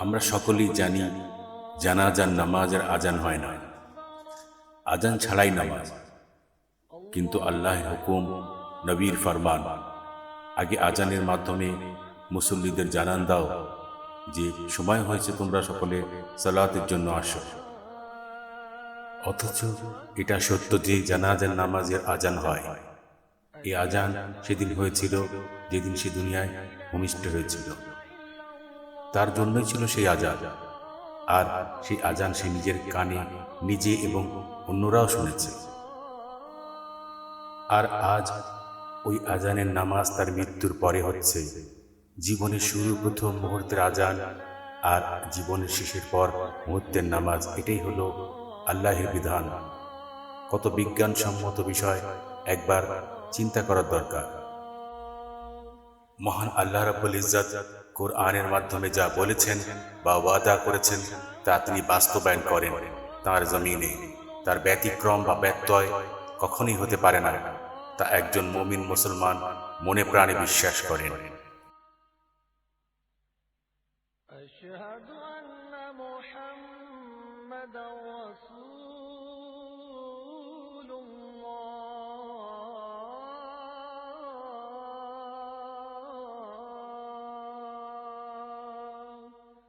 আমরা সকলেই জানি জানাজান নামাজের আজান হয় না। আজান ছাড়াই নামাজ। কিন্তু আল্লাহর হুকুম, নবীর ফরমান। আগে আজানের মাধ্যমে মুসল্লিদের জানান দাও যে সময় হয়েছে তোমরা সকলে সালাতের জন্য আসো। অথচ এটা সত্য যে জানাজান নামাজের আজান হয়। এই আজান সেদিন হয়েছিল, যেদিন সে দুনিয়ায় ভূমিষ্ঠ হয়েছিল। তার জন্যই ছিল সেই আজান। আর সেই আজান সে নিজের কানে নিজে এবং অন্যরাও শুনেছে। আর আজ ওই আজানের নামাজ তার মৃত্যুর পরে হচ্ছে। জীবনের শুরু প্রথম মুহূর্তের আজান আর জীবনের শেষের পর মুহূর্তের নামাজ, এটাই হলো আল্লাহের বিধান। কত বিজ্ঞানসম্মত বিষয় একবার চিন্তা করার দরকার। মহান আল্লাহ রাব্বুল ইজ্জত কোরআনের মাধ্যমে যা বলেছেন বা ওয়াদা করেছেন তা তিনি বাস্তবায়ন করেন তার জমিনে তার ব্যতিক্রম বা ব্যত্যয় কখনই হতে পারে না তা একজন মমিন মুসলমান মনে প্রাণে বিশ্বাস করেন أشهد أن محمدا رسول